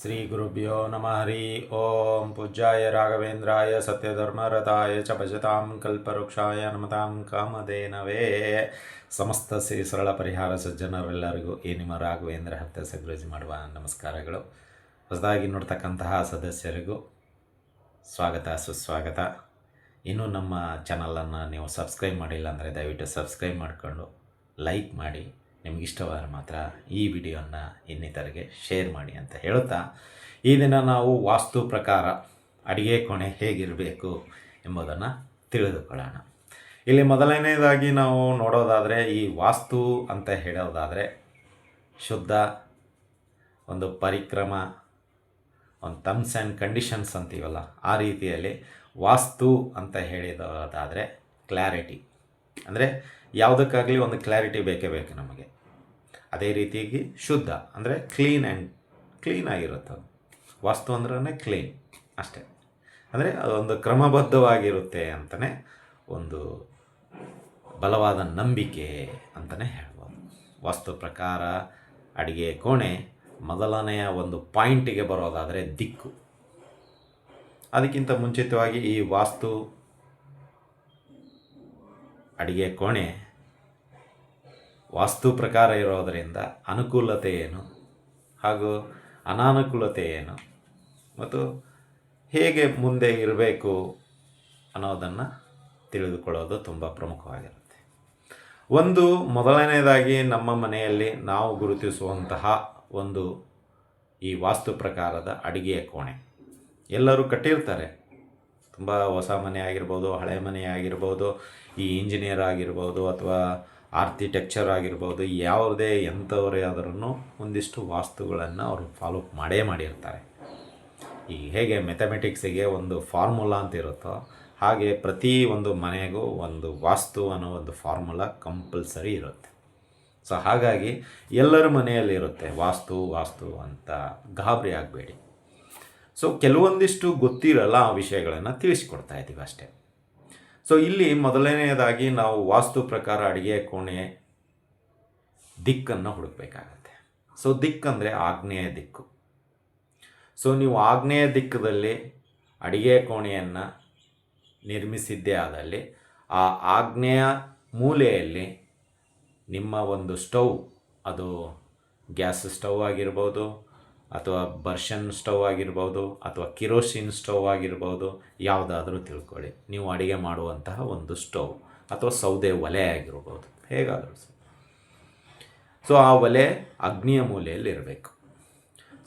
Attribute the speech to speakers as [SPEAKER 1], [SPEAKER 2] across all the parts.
[SPEAKER 1] ಶ್ರೀ ಗುರುಭ್ಯೋ ನಮಃ ಹರಿ ಓಂ ಪೂಜ್ಯಾಯ ರಾಘವೇಂದ್ರಾಯ ಸತ್ಯಧರ್ಮರತಾಯ ಚ ಭಜತಾಂ ಕಲ್ಪವೃಕ್ಷಾಯ ನಮತಾಂ ಕಾಮಧೇನವೇ ಸಮಸ್ತ ಶ್ರೀ ಸರಳ ಪರಿಹಾರ ಸಜ್ಜನರೆಲ್ಲರಿಗೂ ಈ ನಿಮ್ಮ ರಾಘವೇಂದ್ರ ಹತ್ತ ಸಗ್ರಜಿ ಮಾಡುವ ನಮಸ್ಕಾರಗಳು. ಹೊಸದಾಗಿ ನೋಡ್ತಕ್ಕಂತಹ ಸದಸ್ಯರಿಗೂ ಸ್ವಾಗತ, ಸುಸ್ವಾಗತ. ಇನ್ನೂ ನಮ್ಮ ಚಾನಲನ್ನು ನೀವು ಸಬ್ಸ್ಕ್ರೈಬ್ ಮಾಡಿಲ್ಲ ಅಂದರೆ ದಯವಿಟ್ಟು ಸಬ್ಸ್ಕ್ರೈಬ್ ಮಾಡಿಕೊಂಡು ಲೈಕ್ ಮಾಡಿ. ನಿಮ್ಗೆ ಇಷ್ಟವಾದ ಮಾತ್ರ ಈ ವಿಡಿಯೋನ ಇನ್ನಿತರಿಗೆ ಶೇರ್ ಮಾಡಿ ಅಂತ ಹೇಳುತ್ತಾ, ಈ ದಿನ ನಾವು ವಾಸ್ತು ಪ್ರಕಾರ ಅಡುಗೆ ಕೋಣೆ ಹೇಗಿರಬೇಕು ಎಂಬುದನ್ನು ತಿಳಿದುಕೊಳ್ಳೋಣ. ಇಲ್ಲಿ ಮೊದಲನೇದಾಗಿ ನಾವು ನೋಡೋದಾದರೆ, ಈ ವಾಸ್ತು ಅಂತ ಹೇಳೋದಾದರೆ ಶುದ್ಧ, ಒಂದು ಪರಿಕ್ರಮ, ಒಂದು ಟರ್ಮ್ಸ್ ಆ್ಯಂಡ್ ಕಂಡೀಷನ್ಸ್ ಅಂತೀವಲ್ಲ, ಆ ರೀತಿಯಲ್ಲಿ ವಾಸ್ತು ಅಂತ ಹೇಳಿದಾದರೆ ಕ್ಲಾರಿಟಿ ಅಂದರೆ ಯಾವುದಕ್ಕಾಗಲಿ ಒಂದು ಕ್ಲಾರಿಟಿ ಬೇಕೇ ಬೇಕು ನಮಗೆ. ಅದೇ ರೀತಿಯಾಗಿ ಶುದ್ಧ, ಅಂದರೆ ಕ್ಲೀನ್ ಆ್ಯಂಡ್ ಕ್ಲೀನ್ ಆಗಿರುತ್ತೆ ಅದು. ವಾಸ್ತು ಅಂದ್ರೆ ಕ್ಲೀನ್ ಅಷ್ಟೇ. ಅಂದರೆ ಅದೊಂದು ಕ್ರಮಬದ್ಧವಾಗಿರುತ್ತೆ ಅಂತಲೇ ಒಂದು ಬಲವಾದ ನಂಬಿಕೆ ಅಂತಲೇ ಹೇಳ್ಬೋದು. ವಾಸ್ತು ಪ್ರಕಾರ ಅಡುಗೆ ಕೋಣೆ ಮೊದಲನೆಯ ಒಂದು ಪಾಯಿಂಟಿಗೆ ಬರೋದಾದರೆ ದಿಕ್ಕು. ಅದಕ್ಕಿಂತ ಮುಂಚಿತವಾಗಿ ಈ ವಾಸ್ತು ಅಡುಗೆ ಕೋಣೆ ವಾಸ್ತು ಪ್ರಕಾರ ಇರೋದರಿಂದ ಅನುಕೂಲತೆ ಏನು ಹಾಗೂ ಅನಾನುಕೂಲತೆ ಏನು ಮತ್ತು ಹೇಗೆ ಮುಂದೆ ಇರಬೇಕು ಅನ್ನೋದನ್ನು ತಿಳಿದುಕೊಳ್ಳೋದು ತುಂಬ ಪ್ರಮುಖವಾಗಿರುತ್ತೆ. ಒಂದು ಮೊದಲನೇದಾಗಿ ನಮ್ಮ ಮನೆಯಲ್ಲಿ ನಾವು ಗುರುತಿಸುವಂತಹ ಒಂದು ಈ ವಾಸ್ತು ಪ್ರಕಾರದ ಅಡುಗೆಯ ಕೋಣೆ. ಎಲ್ಲರೂ ಕಟ್ಟಿರ್ತಾರೆ. ತುಂಬ ಹೊಸ ಮನೆ ಆಗಿರ್ಬೋದು, ಹಳೆ ಮನೆ ಆಗಿರ್ಬೋದು, ಈ ಇಂಜಿನಿಯರ್ ಆಗಿರ್ಬೋದು ಅಥವಾ ಆರ್ಕಿಟೆಕ್ಚರ್ ಆಗಿರ್ಬೋದು, ಯಾವುದೇ ಎಂಥವರೇ ಆದ್ರೂ ಒಂದಿಷ್ಟು ವಾಸ್ತುಗಳನ್ನು ಅವರು ಫಾಲೋ ಮಾಡೇ ಮಾಡಿರ್ತಾರೆ. ಈ ಹೇಗೆ ಮೆಥಮೆಟಿಕ್ಸಿಗೆ ಒಂದು ಫಾರ್ಮುಲಾ ಅಂತ ಇರುತ್ತೋ, ಹಾಗೆ ಪ್ರತಿ ಒಂದು ಮನೆಗೂ ಒಂದು ವಾಸ್ತು ಅನ್ನೋ ಒಂದು ಫಾರ್ಮುಲಾ ಕಂಪಲ್ಸರಿ ಇರುತ್ತೆ. ಸೊ ಹಾಗಾಗಿ ಎಲ್ಲರ ಮನೆಯಲ್ಲಿ ಇರುತ್ತೆ ವಾಸ್ತು ವಾಸ್ತು ಅಂತ ಗಾಬರಿ ಆಗಬೇಡಿ. ಸೊ ಕೆಲವೊಂದಿಷ್ಟು ಗೊತ್ತಿರಲ್ಲ ಆ ವಿಷಯಗಳನ್ನು ತಿಳಿಸ್ಕೊಡ್ತಾ ಇದ್ದೀವಿ ಅಷ್ಟೇ. ಸೊ ಇಲ್ಲಿ ಮೊದಲನೆಯದಾಗಿ ನಾವು ವಾಸ್ತು ಪ್ರಕಾರ ಅಡುಗೆ ಕೋಣೆ ದಿಕ್ಕನ್ನು ಹುಡುಕಬೇಕಾಗತ್ತೆ. ಸೊ ದಿಕ್ಕಂದರೆ ಆಗ್ನೇಯ ದಿಕ್ಕು. ಸೊ ನೀವು ಆಗ್ನೇಯ ದಿಕ್ಕದಲ್ಲಿ ಅಡಿಗೆ ಕೋಣೆಯನ್ನು ನಿರ್ಮಿಸಿದ್ದೇ ಆದಲ್ಲಿ ಆ ಆಗ್ನೇಯ ಮೂಲೆಯಲ್ಲಿ ನಿಮ್ಮ ಒಂದು ಸ್ಟವ್, ಅದು ಗ್ಯಾಸ್ ಸ್ಟವ್ ಆಗಿರ್ಬೋದು ಅಥವಾ ಬರ್ಷನ್ ಸ್ಟವ್ ಆಗಿರ್ಬೋದು ಅಥವಾ ಕಿರೋಸಿನ್ ಸ್ಟವ್ ಆಗಿರ್ಬೋದು, ಯಾವುದಾದ್ರೂ ತಿಳ್ಕೊಳ್ಳಿ. ನೀವು ಅಡುಗೆ ಮಾಡುವಂತಹ ಒಂದು ಸ್ಟವ್ ಅಥವಾ ಸೌದೆ ಒಲೆ ಆಗಿರ್ಬೋದು. ಹೇಗಾದರೂ ಸೊ, ಆ ಒಲೆ ಅಗ್ನಿಯ ಮೂಲೆಯಲ್ಲಿ ಇರಬೇಕು.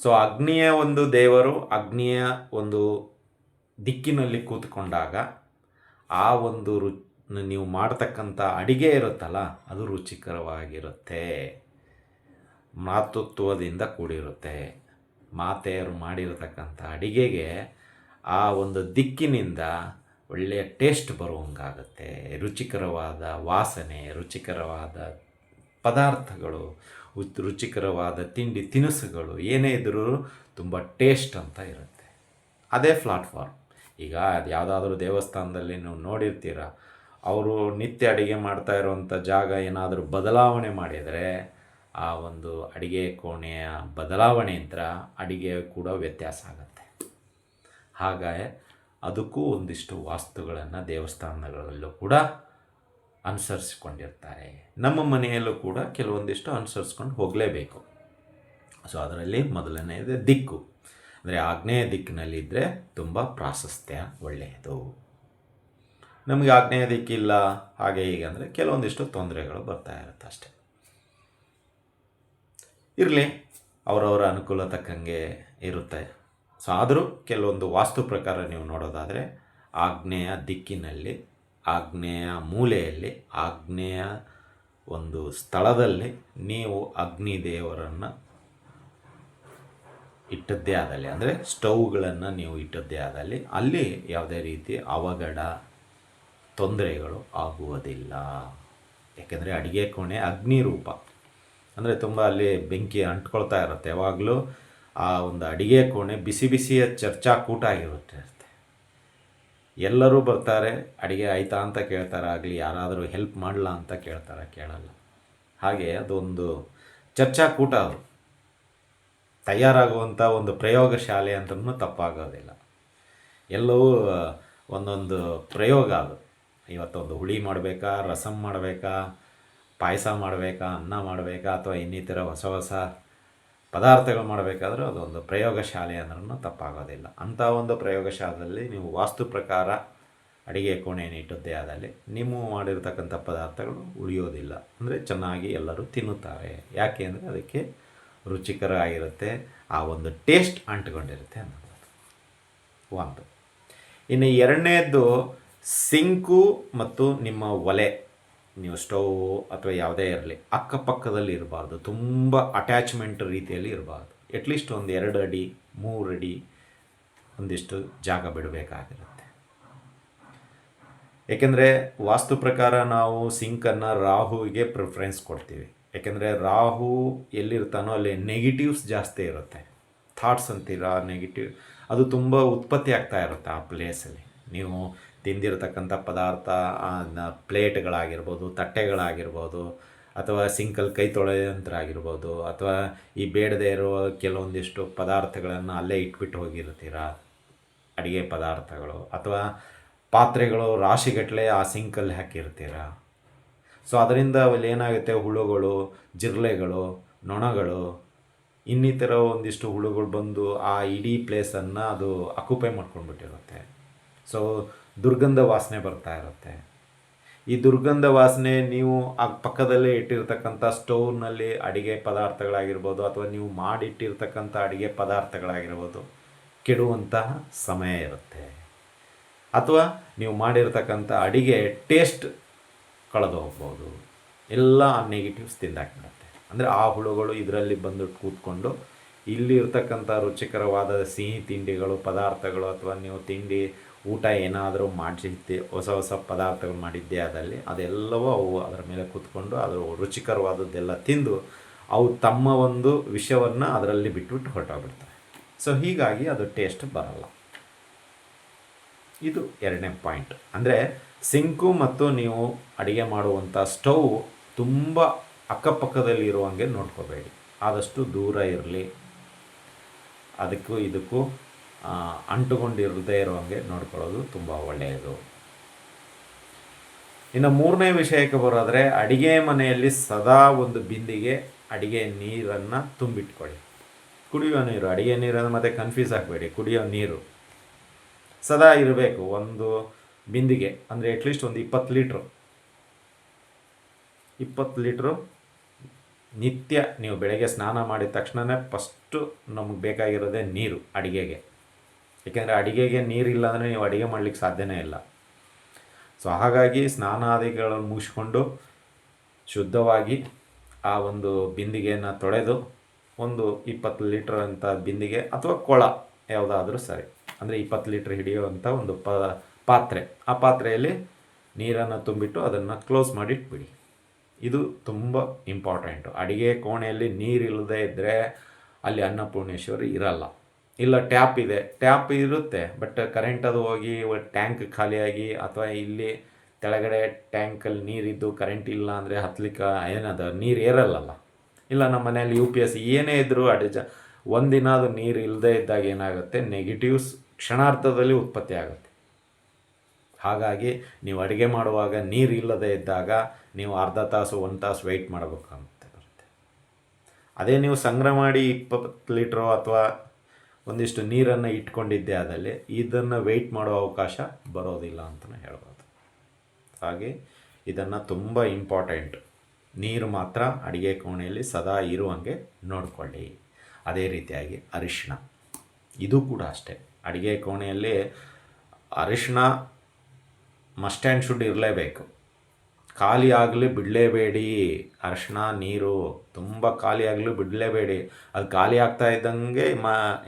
[SPEAKER 1] ಸೊ, ಅಗ್ನಿಯ ಒಂದು ದೇವರು ಅಗ್ನಿಯ ಒಂದು ದಿಕ್ಕಿನಲ್ಲಿ ಕೂತ್ಕೊಂಡಾಗ ಆ ಒಂದು ರು, ನೀವು ಮಾಡ್ತಕ್ಕಂಥ ಅಡಿಗೆ ಇರುತ್ತಲ್ಲ, ಅದು ರುಚಿಕರವಾಗಿರುತ್ತೆ. ಮಾತೃತ್ವದಿಂದ ಕೂಡಿರುತ್ತೆ. ಮಾತೆಯರು ಮಾಡಿರತಕ್ಕಂಥ ಅಡಿಗೆಗೆ ಆ ಒಂದು ದಿಕ್ಕಿನಿಂದ ಒಳ್ಳೆಯ ಟೇಸ್ಟ್ ಬರುವಂಗಾಗುತ್ತೆ. ರುಚಿಕರವಾದ ವಾಸನೆ, ರುಚಿಕರವಾದ ಪದಾರ್ಥಗಳು ರುಚಿಕರವಾದ ತಿಂಡಿ ತಿನಿಸುಗಳು ಏನೇ ಇದ್ದರೂ ತುಂಬ ಟೇಸ್ಟ್ ಅಂತ ಇರುತ್ತೆ. ಅದೇ ಪ್ಲಾಟ್ಫಾರ್ಮ್ ಈಗ ಅದು ಯಾವುದಾದ್ರೂ ದೇವಸ್ಥಾನದಲ್ಲಿ ನೀವು ನೋಡಿರ್ತೀರ, ಅವರು ನಿತ್ಯ ಅಡುಗೆ ಮಾಡ್ತಾ ಇರುವಂಥ ಜಾಗ ಏನಾದರೂ ಬದಲಾವಣೆ ಮಾಡಿದರೆ ಆ ಒಂದು ಅಡಿಗೆ ಕೋಣೆಯ ಬದಲಾವಣೆಯಿಂದ ಅಡಿಗೆ ಕೂಡ ವ್ಯತ್ಯಾಸ ಆಗುತ್ತೆ. ಹಾಗೆ ಅದಕ್ಕೂ ಒಂದಿಷ್ಟು ವಾಸ್ತುಗಳನ್ನು ದೇವಸ್ಥಾನಗಳಲ್ಲೂ ಕೂಡ ಅನುಸರಿಸಿಕೊಂಡಿರ್ತಾರೆ. ನಮ್ಮ ಮನೆಯಲ್ಲೂ ಕೂಡ ಕೆಲವೊಂದಿಷ್ಟು ಅನುಸರಿಸ್ಕೊಂಡು ಹೋಗಲೇಬೇಕು. ಸೊ ಅದರಲ್ಲಿ ಮೊದಲನೆಯದು ದಿಕ್ಕು. ಅಂದರೆ ಆಗ್ನೇಯ ದಿಕ್ಕಿನಲ್ಲಿದ್ದರೆ ತುಂಬ ಪ್ರಾಶಸ್ತ್ಯ ಒಳ್ಳೆಯದು. ನಮಗೆ ಆಗ್ನೇಯ ದಿಕ್ಕಿಲ್ಲ, ಹಾಗೆ ಹೀಗೆ ಅಂದರೆ ಕೆಲವೊಂದಿಷ್ಟು ತೊಂದರೆಗಳು ಬರ್ತಾ ಇರುತ್ತೆ ಅಷ್ಟೇ. ಇರಲಿ, ಅವರವರ ಅನುಕೂಲ ತಕ್ಕಂಗೆ ಇರುತ್ತೆ. ಸೊ ಆದರೂ ಕೆಲವೊಂದು ವಾಸ್ತು ಪ್ರಕಾರ ನೀವು ನೋಡೋದಾದರೆ ಆಗ್ನೇಯ ದಿಕ್ಕಿನಲ್ಲಿ ಆಗ್ನೇಯ ಮೂಲೆಯಲ್ಲಿ ಆಗ್ನೇಯ ಒಂದು ಸ್ಥಳದಲ್ಲಿ ನೀವು ಅಗ್ನಿ ದೇವರನ್ನು ಇಟ್ಟದ್ದೇ ಆದಲ್ಲಿ, ಅಂದರೆ ಸ್ಟೌವ್ಗಳನ್ನು ನೀವು ಇಟ್ಟದ್ದೇ ಆದಲ್ಲಿ, ಅಲ್ಲಿ ಯಾವುದೇ ರೀತಿ ಅವಘಡ, ತೊಂದರೆಗಳು ಆಗುವುದಿಲ್ಲ. ಯಾಕೆಂದರೆ ಅಡುಗೆ ಕೋಣೆ ಅಗ್ನಿ ರೂಪ ಅಂದರೆ ತುಂಬ ಅಲ್ಲಿ ಬೆಂಕಿ ಅಂಟ್ಕೊಳ್ತಾ ಇರುತ್ತೆ. ಯಾವಾಗಲೂ ಆ ಒಂದು ಅಡಿಗೆ ಕೋಣೆ ಬಿಸಿ ಬಿಸಿಯ ಚರ್ಚಾ ಕೂಟ ಆಗಿರುತ್ತೆ. ಎಲ್ಲರೂ ಬರ್ತಾರೆ, ಅಡುಗೆ ಆಯಿತಾ ಅಂತ ಕೇಳ್ತಾರೆ, ಆಗಲಿ ಯಾರಾದರೂ ಹೆಲ್ಪ್ ಮಾಡಲ್ಲ ಅಂತ ಕೇಳ್ತಾರೆ, ಕೇಳಲ್ಲ. ಹಾಗೆ ಅದೊಂದು ಚರ್ಚಾ ಕೂಟ ಅದು. ತಯಾರಾಗುವಂಥ ಒಂದು ಪ್ರಯೋಗಶಾಲೆ ಅಂತಲೂ ತಪ್ಪಾಗೋದಿಲ್ಲ. ಎಲ್ಲವೂ ಒಂದೊಂದು ಪ್ರಯೋಗ ಅದು. ಇವತ್ತೊಂದು ಹುಳಿ ಮಾಡಬೇಕಾ ರಸಮ್ ಮಾಡಬೇಕಾ ಪಾಯಸ ಮಾಡಬೇಕಾ, ಅನ್ನ ಮಾಡಬೇಕಾ ಅಥವಾ ಇನ್ನಿತರ ಹೊಸ ಹೊಸ ಪದಾರ್ಥಗಳು ಮಾಡಬೇಕಾದ್ರೂ ಅದೊಂದು ಪ್ರಯೋಗಶಾಲೆ ಅಂದ್ರೂ ತಪ್ಪಾಗೋದಿಲ್ಲ. ಅಂಥ ಒಂದು ಪ್ರಯೋಗಶಾಲೆಯಲ್ಲಿ ನೀವು ವಾಸ್ತು ಪ್ರಕಾರ ಅಡಿಗೆ ಕೋಣೆಯನ್ನು ಇಟ್ಟದ್ದೇ ಆದಲ್ಲಿ ನೀವು ಮಾಡಿರ್ತಕ್ಕಂಥ ಪದಾರ್ಥಗಳು ಉಳಿಯೋದಿಲ್ಲ. ಅಂದರೆ ಚೆನ್ನಾಗಿ ಎಲ್ಲರೂ ತಿನ್ನುತ್ತಾರೆ. ಯಾಕೆ ಅಂದರೆ ಅದಕ್ಕೆ ರುಚಿಕರ ಆಗಿರುತ್ತೆ, ಆ ಒಂದು ಟೇಸ್ಟ್ ಅಂಟ್ಕೊಂಡಿರುತ್ತೆ ಅನ್ನೋದು. ಒಂದು. ಇನ್ನು ಎರಡನೇದ್ದು ಸಿಂಕು ಮತ್ತು ನಿಮ್ಮ ಒಲೆ. ನೀವು ಸ್ಟವ್ ಅಥವಾ ಯಾವುದೇ ಇರಲಿ ಅಕ್ಕಪಕ್ಕದಲ್ಲಿ ಇರಬಾರ್ದು ತುಂಬ ಅಟ್ಯಾಚ್ಮೆಂಟ್ ರೀತಿಯಲ್ಲಿ ಇರಬಾರ್ದು. ಅಟ್ಲೀಸ್ಟ್ ಒಂದು ಎರಡು ಅಡಿ, ಮೂರು ಅಡಿ ಒಂದಿಷ್ಟು ಜಾಗ ಬಿಡಬೇಕಾಗಿರುತ್ತೆ. ಏಕೆಂದರೆ ವಾಸ್ತು ಪ್ರಕಾರ ನಾವು ಸಿಂಕನ್ನು ರಾಹುವಿಗೆ ಪ್ರಿಫರೆನ್ಸ್ ಕೊಡ್ತೀವಿ. ಏಕೆಂದರೆ ರಾಹು ಎಲ್ಲಿರ್ತಾನೋ ಅಲ್ಲಿ ನೆಗೆಟಿವ್ಸ್ ಜಾಸ್ತಿ ಇರುತ್ತೆ. ಥಾಟ್ಸ್ ಅಂತೀರಾ ನೆಗೆಟಿವ್ ಅದು ತುಂಬ ಉತ್ಪತ್ತಿ ಆಗ್ತಾ ಇರುತ್ತೆ ಆ ಪ್ಲೇಸಲ್ಲಿ ನೀವು ತಿಂದಿರತಕ್ಕಂಥ ಪದಾರ್ಥ ಪ್ಲೇಟ್ಗಳಾಗಿರ್ಬೋದು, ತಟ್ಟೆಗಳಾಗಿರ್ಬೋದು, ಅಥವಾ ಸಿಂಕಲ್ಲಿ ಕೈ ತೊಳೆಯಂತ್ರ ಆಗಿರ್ಬೋದು ಅಥವಾ ಈ ಬೇಡದೆ ಇರುವ ಕೆಲವೊಂದಿಷ್ಟು ಪದಾರ್ಥಗಳನ್ನು ಅಲ್ಲೇ ಇಟ್ಬಿಟ್ಟು ಹೋಗಿರ್ತೀರ? ಅಡುಗೆ ಪದಾರ್ಥಗಳು, ಅಥವಾ ಪಾತ್ರೆಗಳು ರಾಶಿಗಟ್ಟಲೆ ಆ ಸಿಂಕಲ್ಲಿ ಹಾಕಿರ್ತೀರ? ಸೊ, ಅದರಿಂದ ಅಲ್ಲಿ ಏನಾಗುತ್ತೆ? ಹುಳುಗಳು, ಜಿರ್ಲೆಗಳು, ನೊಣಗಳು, ಇನ್ನಿತರ ಒಂದಿಷ್ಟು ಹುಳುಗಳು ಬಂದು ಆ ಇಡೀ ಪ್ಲೇಸನ್ನು ಅದು ಅಕ್ಯುಪೈ ಮಾಡ್ಕೊಂಡ್ಬಿಟ್ಟಿರುತ್ತೆ. ಸೊ ದುರ್ಗಂಧ ವಾಸನೆ ಬರ್ತಾ ಇರುತ್ತೆ. ಈ ದುರ್ಗಂಧ ವಾಸನೆ ನೀವು ಆ ಪಕ್ಕದಲ್ಲೇ ಇಟ್ಟಿರ್ತಕ್ಕಂಥ ಸ್ಟೌವ್ನಲ್ಲಿ ಅಡುಗೆ ಪದಾರ್ಥಗಳಾಗಿರ್ಬೋದು ಅಥವಾ ನೀವು ಮಾಡಿಟ್ಟಿರ್ತಕ್ಕಂಥ ಅಡುಗೆ ಪದಾರ್ಥಗಳಾಗಿರ್ಬೋದು ಕೆಡುವಂತಹ ಸಮಯ ಇರುತ್ತೆ. ಅಥವಾ ನೀವು ಮಾಡಿರ್ತಕ್ಕಂಥ ಅಡಿಗೆ ಟೇಸ್ಟ್ ಕಳೆದು ಹೋಗ್ಬೋದು. ಎಲ್ಲ ನೆಗೆಟಿವ್ಸ್ ತಿಂದಾಕ್ಬಿಡುತ್ತೆ ಅಂದರೆ ಆ ಹುಳುಗಳು ಇದರಲ್ಲಿ ಬಂದು ಕೂತ್ಕೊಂಡು ಇಲ್ಲಿ ಇರ್ತಕ್ಕಂಥ ರುಚಿಕರವಾದ ಸಿಹಿ ತಿಂಡಿಗಳು, ಪದಾರ್ಥಗಳು ಅಥವಾ ನೀವು ತಿಂಡಿ ಊಟ ಏನಾದರೂ ಮಾಡಿಸಿದ್ದೆ ಹೊಸ ಹೊಸ ಪದಾರ್ಥಗಳು ಮಾಡಿದ್ದೆ ಆದಲ್ಲಿ ಅದೆಲ್ಲವೂ ಅವು ಅದರ ಮೇಲೆ ಕೂತ್ಕೊಂಡು ಅದರ ರುಚಿಕರವಾದದ್ದೆಲ್ಲ ತಿಂದು ಅವು ತಮ್ಮ ಒಂದು ವಿಷಯವನ್ನು ಅದರಲ್ಲಿ ಬಿಟ್ಬಿಟ್ಟು ಹೊರಟೋಗ್ಬಿಡ್ತವೆ. ಸೊ ಹೀಗಾಗಿ ಅದು ಟೇಸ್ಟ್ ಬರಲ್ಲ. ಇದು ಎರಡನೇ ಪಾಯಿಂಟ್ ಅಂದರೆ ಸಿಂಕು ಮತ್ತು ನೀವು ಅಡುಗೆ ಮಾಡುವಂಥ ಸ್ಟವ್ ತುಂಬ ಅಕ್ಕಪಕ್ಕದಲ್ಲಿ ಇರುವಂಗೆ ನೋಡ್ಕೋಬೇಡಿ. ಆದಷ್ಟು ದೂರ ಇರಲಿ. ಅದಕ್ಕೂ ಇದಕ್ಕೂ ಅಂಟುಕೊಂಡಿರದೇ ಇರುವಂಗೆ ನೋಡ್ಕೊಳ್ಳೋದು ತುಂಬ ಒಳ್ಳೆಯದು. ಇನ್ನು ಮೂರನೇ ವಿಷಯಕ್ಕೆ ಬರೋದ್ರೆ ಅಡಿಗೆ ಮನೆಯಲ್ಲಿ ಸದಾ ಒಂದು ಬಿಂದಿಗೆ ಅಡಿಗೆ ನೀರನ್ನು ತುಂಬಿಟ್ಕೊಳ್ಳಿ. ಕುಡಿಯೋ ನೀರು, ಅಡಿಗೆ ನೀರನ್ನು ಮತ್ತೆ ಕನ್ಫ್ಯೂಸ್ ಆಗಬೇಡಿ, ಕುಡಿಯೋ ನೀರು. ಸದಾ ಇರಬೇಕು, ಒಂದು ಬಿಂದಿಗೆ, ಅಂದರೆ ಅಟ್ಲೀಸ್ಟ್ ಒಂದು ಇಪ್ಪತ್ತು ಲೀಟ್ರು. ಇಪ್ಪತ್ತು ಲೀಟ್ರು ನಿತ್ಯ ನೀವು ಬೆಳಗ್ಗೆ ಸ್ನಾನ ಮಾಡಿದ ತಕ್ಷಣವೇ ಫಸ್ಟು ನಮಗೆ ಬೇಕಾಗಿರೋದೇ ನೀರು, ಅಡುಗೆಗೆ. ಏಕೆಂದರೆ ಅಡುಗೆಗೆ ನೀರಿಲ್ಲ ಅಂದರೆ ನೀವು ಅಡುಗೆ ಮಾಡಲಿಕ್ಕೆ ಸಾಧ್ಯನೇ ಇಲ್ಲ. ಸೊ ಹಾಗಾಗಿ ಸ್ನಾನಾದಿಗಳನ್ನು ಮುಗಿಸ್ಕೊಂಡು ಶುದ್ಧವಾಗಿ ಆ ಒಂದು ಬಿಂದಿಗೆಯನ್ನು ತೊಳೆದು ಒಂದು ಇಪ್ಪತ್ತು ಲೀಟ್ರ್ ಅಂತ ಬಿಂದಿಗೆ ಅಥವಾ ಕೊಳ ಯಾವುದಾದ್ರೂ ಸರಿ. ಅಂದರೆ ಇಪ್ಪತ್ತು ಲೀಟ್ರ್ ಹಿಡಿಯುವಂಥ ಒಂದು ಪ, ಪಾತ್ರೆ. ಆ ಪಾತ್ರೆಯಲ್ಲಿ ನೀರನ್ನು ತುಂಬಿಟ್ಟು ಅದನ್ನು ಕ್ಲೋಸ್ ಮಾಡಿಟ್ಬಿಡಿ. ಇದು ತುಂಬ ಇಂಪಾರ್ಟೆಂಟು. ಅಡುಗೆ ಕೋಣೆಯಲ್ಲಿ ನೀರಿಲ್ಲದೆ ಇದ್ದರೆ ಅಲ್ಲಿ ಅನ್ನಪೂರ್ಣೇಶ್ವರಿ ಇರಲ್ಲ. ಇಲ್ಲ, ಟ್ಯಾಪ್ ಇದೆ. ಟ್ಯಾಪ್ ಇರುತ್ತೆ, ಬಟ್ ಕರೆಂಟ್ ಅದು ಹೋಗಿ ಟ್ಯಾಂಕ್ ಖಾಲಿಯಾಗಿ ಅಥವಾ ಇಲ್ಲಿ ಕೆಳಗಡೆ ಟ್ಯಾಂಕಲ್ಲಿ ನೀರಿದ್ದು ಕರೆಂಟ್ ಇಲ್ಲ ಅಂದರೆ ಹತ್ಲಿಕ್ಕೆ ಏನದು, ನೀರು ಏರಲ್ಲಲ್ಲ? ಇಲ್ಲ, ನಮ್ಮ ಮನೆಯಲ್ಲಿ ಯು ಪಿ ಎಸ್ ಏನೇ ಇದ್ದರೂ ಅಡಿಜ ಒಂದಿನ ಅದು ನೀರು ಇಲ್ಲದೆ ಇದ್ದಾಗ ಏನಾಗುತ್ತೆ? ನೆಗೆಟಿವ್ಸ್ ಕ್ಷಣಾರ್ಥದಲ್ಲಿ ಉತ್ಪತ್ತಿ ಆಗುತ್ತೆ. ಹಾಗಾಗಿ ನೀವು ಅಡುಗೆ ಮಾಡುವಾಗ ನೀರು ಇಲ್ಲದೆ ಇದ್ದಾಗ ನೀವು ಅರ್ಧ ತಾಸು, ಒಂದು ತಾಸು ವೆಯ್ಟ್ ಮಾಡಬೇಕಾಗುತ್ತೆ, ಬರುತ್ತೆ. ಅದೇ ನೀವು ಸಂಗ್ರಹ ಮಾಡಿ ಇಪ್ಪತ್ತು ಲೀಟ್ರು ಅಥವಾ ಒಂದಿಷ್ಟು ನೀರನ್ನು ಇಟ್ಕೊಂಡಿದ್ದೆ ಆದಲ್ಲಿ ಇದನ್ನು ವೆಯ್ಟ್ ಮಾಡೋ ಅವಕಾಶ ಬರೋದಿಲ್ಲ ಅಂತಲೇ ಹೇಳ್ಬೋದು. ಹಾಗೆ ಇದನ್ನು ತುಂಬ ಇಂಪಾರ್ಟೆಂಟ್ ನೀರು ಮಾತ್ರ ಅಡುಗೆ ಕೋಣೆಯಲ್ಲಿ ಸದಾ ಇರುವಂಗೆ ನೋಡಿಕೊಳ್ಳಿ. ಅದೇ ರೀತಿಯಾಗಿ ಅರಿಶಿಣ. ಇದು ಕೂಡ ಅಷ್ಟೇ. ಅಡುಗೆ ಕೋಣೆಯಲ್ಲಿ ಅರಿಶಿಣ ಮಸ್ಟ್ ಆ್ಯಂಡ್ ಶುಡ್ ಇರಲೇಬೇಕು. ಖಾಲಿ ಆಗಲಿ ಬಿಡಲೇಬೇಡಿ. ಅರಿಶಿಣ, ನೀರು ತುಂಬ ಖಾಲಿ ಆಗಲಿ ಬಿಡಲೇಬೇಡಿ. ಅದು ಖಾಲಿ ಆಗ್ತಾ ಇದ್ದಂಗೆ ಮ,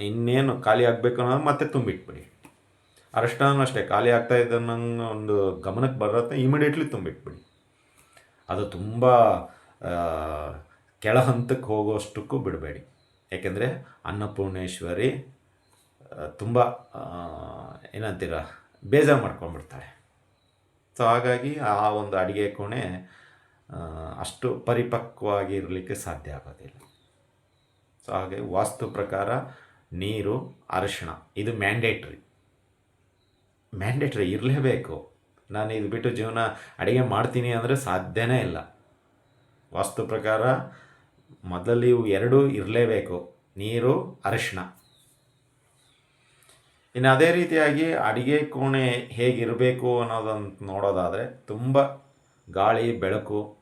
[SPEAKER 1] ಇನ್ನೇನು ಖಾಲಿ ಆಗಬೇಕು ಅನ್ನೋದು ಮತ್ತೆ ತುಂಬಿಟ್ಬಿಡಿ. ಅರಿಶಿಣನೂ ಅಷ್ಟೇ, ಖಾಲಿ ಆಗ್ತಾ ಇದ್ದಂಗೆ ಒಂದು ಗಮನಕ್ಕೆ ಬರುತ್ತೆ ಇಮಿಡಿಯೇಟ್ಲಿ ತುಂಬಿಟ್ಬಿಡಿ. ಅದು ತುಂಬ ಕೆಳ ಹಂತಕ್ಕೆ ಹೋಗೋಷ್ಟಕ್ಕೂ ಬಿಡಬೇಡಿ. ಯಾಕೆಂದರೆ ಅನ್ನಪೂರ್ಣೇಶ್ವರಿ ತುಂಬ ಏನಂತೀರ, ಬೇಜಾರು ಮಾಡ್ಕೊಂಡ್ಬಿಡ್ತಾಳೆ. ಸೊ ಹಾಗಾಗಿ ಆ ಒಂದು ಅಡುಗೆ ಕೋಣೆ ಅಷ್ಟು ಪರಿಪಕ್ವವಾಗಿ ಇರಲಿಕ್ಕೆ ಸಾಧ್ಯ ಆಗೋದಿಲ್ಲ. ಸೊ ಹಾಗೆ ವಾಸ್ತು ಪ್ರಕಾರ ನೀರು, ಅರಿಶಿಣ, ಇದು ಮ್ಯಾಂಡೇಟ್ರಿ ಮ್ಯಾಂಡೇಟ್ರಿ ಇರಲೇಬೇಕು. ನಾನು ಇದು ಬಿಟ್ಟು ಜೀವನ ಅಡುಗೆ ಮಾಡ್ತೀನಿ ಅಂದರೆ ಸಾಧ್ಯನೇ ಇಲ್ಲ. ವಾಸ್ತು ಪ್ರಕಾರ ಮೊದಲು ಇವು ಎರಡೂ ಇರಲೇಬೇಕು. ನೀರು, ಅರಿಶಿಣ. ಇನ್ನು ಅದೇ ರೀತಿಯಾಗಿ ಅಡಿಗೆ ಕೋಣೆ ಹೇಗಿರಬೇಕು ಅನ್ನೋದಂತ ನೋಡೋದಾದರೆ ತುಂಬ ಗಾಳಿ, ಬೆಳಕು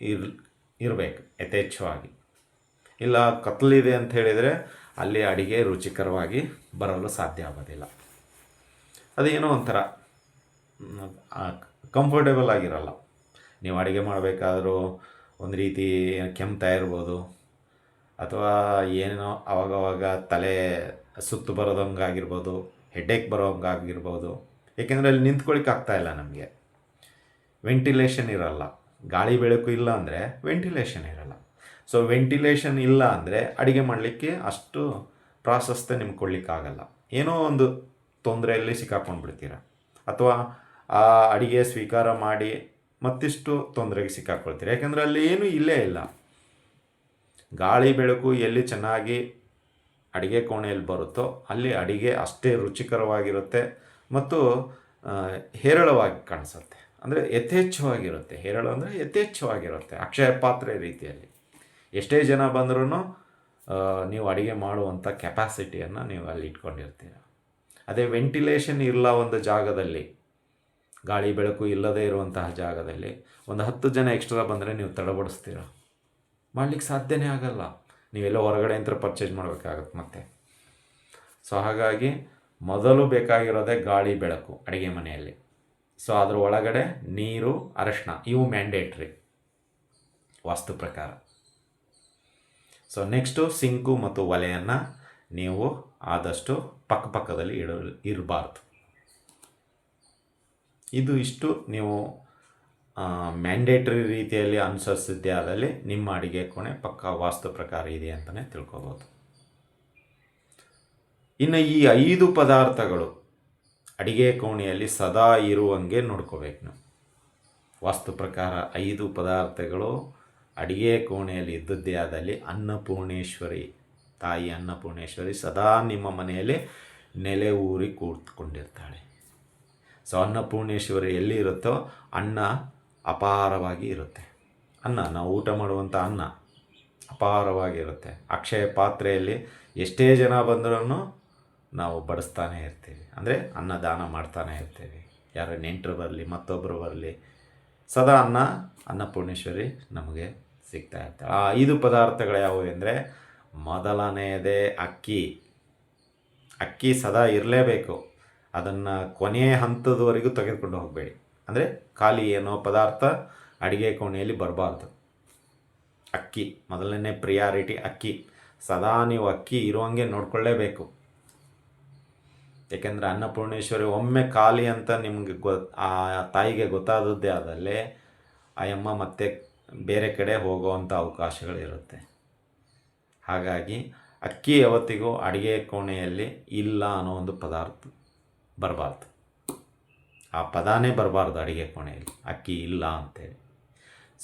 [SPEAKER 1] ಇರ್, ಇರಬೇಕು, ಯಥೇಚ್ಛವಾಗಿ. ಇಲ್ಲ ಕತ್ತಲಿದೆ ಅಂತ ಹೇಳಿದರೆ ಅಲ್ಲಿ ಅಡಿಗೆ ರುಚಿಕರವಾಗಿ ಬರಲು ಸಾಧ್ಯ ಆಗೋದಿಲ್ಲ. ಅದೇನೋ ಒಂಥರ ಕಂಫರ್ಟೇಬಲ್ ಆಗಿರಲ್ಲ. ನೀವು ಅಡುಗೆ ಮಾಡಬೇಕಾದರೂ ಒಂದು ರೀತಿ ಕೆಮ್ತಾ ಇರ್ಬೋದು. ಅಥವಾ ಏನೋ ಅವಾಗವಾಗ ತಲೆ ಸುತ್ತು ಬರೋದಂಗಾಗಿರ್ಬೋದು ಹೆಡ್ಡೇಕ್ ಬರೋಂಗಾಗಿರ್ಬೋದು. ಏಕೆಂದರೆ ಅಲ್ಲಿ ನಿಂತ್ಕೊಳ್ಳಿಕ್ಕೆ ಆಗ್ತಾಯಿಲ್ಲ ನಮಗೆ. ವೆಂಟಿಲೇಷನ್ ಇರಲ್ಲ. ಗಾಳಿ ಬೆಳಕು ಇಲ್ಲ ಅಂದರೆ ವೆಂಟಿಲೇಷನ್ ಇರಲ್ಲ. ಸೊ ವೆಂಟಿಲೇಷನ್ ಇಲ್ಲ ಅಂದರೆ ಅಡುಗೆ ಮಾಡಲಿಕ್ಕೆ ಅಷ್ಟು ಪ್ರಾಶಸ್ತ್ಯ ನಿಮ್ಗೆ ಕೊಡಲಿಕ್ಕಾಗಲ್ಲ. ಏನೋ ಒಂದು ತೊಂದರೆಯಲ್ಲಿ ಸಿಕ್ಕಾಕೊಂಡು ಬಿಡ್ತೀರ ಅಥವಾ ಆ ಅಡುಗೆ ಸ್ವೀಕಾರ ಮಾಡಿ ಮತ್ತಿಷ್ಟು ತೊಂದರೆಗೆ ಸಿಕ್ಕಾಕೊಳ್ತೀರ. ಯಾಕೆಂದರೆ ಅಲ್ಲಿ ಏನೂ ಇಲ್ಲೇ ಇಲ್ಲ. ಗಾಳಿ ಬೆಳಕು ಎಲ್ಲಿ ಚೆನ್ನಾಗಿ ಅಡಿಗೆ ಕೋಣೆಯಲ್ಲಿ ಬರುತ್ತೋ ಅಲ್ಲಿ ಅಡಿಗೆ ಅಷ್ಟೇ ರುಚಿಕರವಾಗಿರುತ್ತೆ ಮತ್ತು ಹೇರಳವಾಗಿ ಕಾಣಿಸುತ್ತೆ. ಅಂದರೆ ಯಥೇಚ್ಛವಾಗಿರುತ್ತೆ. ಹೇರಳ ಅಂದರೆ ಯಥೇಚ್ಛವಾಗಿರುತ್ತೆ ಅಕ್ಷಯ ಪಾತ್ರೆ ರೀತಿಯಲ್ಲಿ. ಎಷ್ಟೇ ಜನ ಬಂದರೂ ನೀವು ಅಡುಗೆ ಮಾಡುವಂಥ ಕೆಪಾಸಿಟಿಯನ್ನು ನೀವು ಅಲ್ಲಿ ಇಟ್ಕೊಂಡಿರ್ತೀರ. ಅದೇ ವೆಂಟಿಲೇಷನ್ ಇಲ್ಲ ಒಂದು ಜಾಗದಲ್ಲಿ, ಗಾಳಿ ಬೆಳಕು ಇಲ್ಲದೇ ಇರುವಂತಹ ಜಾಗದಲ್ಲಿ, ಒಂದು ಹತ್ತು ಜನ ಎಕ್ಸ್ಟ್ರಾ ಬಂದರೆ ನೀವು ತಡಬಡಿಸ್ತೀರ. ಮಾಡ್ಲಿಕ್ಕೆ ಸಾಧ್ಯನೇ ಆಗಲ್ಲ. ನೀವೆಲ್ಲ ಹೊರಗಡೆ ಅಂತ ಪರ್ಚೇಸ್ ಮಾಡಬೇಕಾಗತ್ತೆ ಮತ್ತೆ. ಸೊ ಹಾಗಾಗಿ ಮೊದಲು ಬೇಕಾಗಿರೋದೇ ಗಾಳಿ, ಬೆಳಕು ಅಡುಗೆ ಮನೆಯಲ್ಲಿ. ಸೊ ಅದರ ಒಳಗಡೆ ನೀರು, ಅರಶಿನ ಇವು ಮ್ಯಾಂಡೇಟ್ರಿ ವಾಸ್ತು ಪ್ರಕಾರ. ಸೊ ನೆಕ್ಸ್ಟು ಸಿಂಕು ಮತ್ತು ಒಲೆಯನ್ನು ನೀವು ಆದಷ್ಟು ಪಕ್ಕಪಕ್ಕದಲ್ಲಿ ಇಡ ಇರಬಾರ್ದು. ಇದು ಇಷ್ಟು ನೀವು ಮ್ಯಾಂಡೇಟ್ರಿ ರೀತಿಯಲ್ಲಿ ಅನುಸರಿಸಿದ್ದೇ ಆದಲ್ಲಿ ನಿಮ್ಮ ಅಡುಗೆ ಕೋಣೆ ಪಕ್ಕ ವಾಸ್ತು ಪ್ರಕಾರ ಇದೆ ಅಂತಲೇ ತಿಳ್ಕೊಬೋದು. ಇನ್ನು ಈ ಐದು ಪದಾರ್ಥಗಳು ಅಡಿಗೆ ಕೋಣೆಯಲ್ಲಿ ಸದಾ ಇರುವಂಗೆ ನೋಡ್ಕೋಬೇಕು ನಾವು. ವಾಸ್ತು ಪ್ರಕಾರ ಐದು ಪದಾರ್ಥಗಳು ಅಡಿಗೆ ಕೋಣೆಯಲ್ಲಿ ಇದ್ದದ್ದೇ ಆದಲ್ಲಿ ಅನ್ನಪೂರ್ಣೇಶ್ವರಿ, ತಾಯಿ ಅನ್ನಪೂರ್ಣೇಶ್ವರಿ ಸದಾ ನಿಮ್ಮ ಮನೆಯಲ್ಲಿ ನೆಲೆ ಊರಿ ಕೂತ್ಕೊಂಡಿರ್ತಾಳೆ. ಸೊ ಅನ್ನಪೂರ್ಣೇಶ್ವರಿ ಎಲ್ಲಿರುತ್ತೋ ಅನ್ನ ಅಪಾರವಾಗಿ ಇರುತ್ತೆ. ಅನ್ನ, ನಾವು ಊಟ ಮಾಡುವಂಥ ಅನ್ನ ಅಪಾರವಾಗಿರುತ್ತೆ ಅಕ್ಷಯ ಪಾತ್ರೆಯಲ್ಲಿ ಎಷ್ಟೇ ಜನ ಬಂದರೂ ನಾವು ಬಡಿಸ್ತಾನೆ ಇರ್ತೀವಿ. ಅಂದರೆ ಅನ್ನ ದಾನ ಮಾಡ್ತಾನೆ ಇರ್ತೀವಿ. ಯಾರೋ ನೆಂಟರು ಬರಲಿ ಮತ್ತೊಬ್ಬರು ಬರಲಿ, ಸದಾ ಅನ್ನ, ಅನ್ನಪೂರ್ಣೇಶ್ವರಿ ನಮಗೆ ಸಿಗ್ತಾ ಇರ್ತಾಳೆ. ಆ ಐದು ಪದಾರ್ಥಗಳು ಯಾವುವು ಅಂದರೆ ಮೊದಲನೆಯದೇ ಅಕ್ಕಿ. ಅಕ್ಕಿ ಸದಾ ಇರಲೇಬೇಕು. ಅದನ್ನು ಕೊನೆಯ ಹಂತದವರೆಗೂ ತೆಗೆದುಕೊಂಡು ಹೋಗಬೇಡಿ. ಅಂದರೆ ಖಾಲಿ ಏನೋ ಪದಾರ್ಥ ಅಡುಗೆ ಕೋಣೆಯಲ್ಲಿ ಬರಬಾರ್ದು. ಅಕ್ಕಿ, ಮೊದಲನೇ ಪ್ರಿಯಾರಿಟಿ ಅಕ್ಕಿ. ಸದಾ ನೀವು ಅಕ್ಕಿ ಇರುವಂಗೆ ನೋಡ್ಕೊಳ್ಳೇಬೇಕು. ಏಕೆಂದರೆ ಅನ್ನಪೂರ್ಣೇಶ್ವರಿ ಒಮ್ಮೆ ಖಾಲಿ ಅಂತ ನಿಮಗೆ ಗೊ, ಆ ತಾಯಿಗೆ ಗೊತ್ತಾದದ್ದೇ ಆದಲ್ಲಿ ಆ ಅಮ್ಮ ಮತ್ತೆ ಬೇರೆ ಕಡೆ ಹೋಗುವಂಥ ಅವಕಾಶಗಳಿರುತ್ತೆ. ಹಾಗಾಗಿ ಅಕ್ಕಿ ಯಾವತ್ತಿಗೂ ಅಡುಗೆ ಕೋಣೆಯಲ್ಲಿ ಇಲ್ಲ ಅನ್ನೋ ಒಂದು ಪದಾರ್ಥ ಬರಬಾರ್ದು. ಆ ಪದಾನೇ ಬರಬಾರ್ದು ಅಡುಗೆ ಕೋಣೆಯಲ್ಲಿ. ಅಕ್ಕಿ ಇಲ್ಲ ಅಂತೇಳಿ.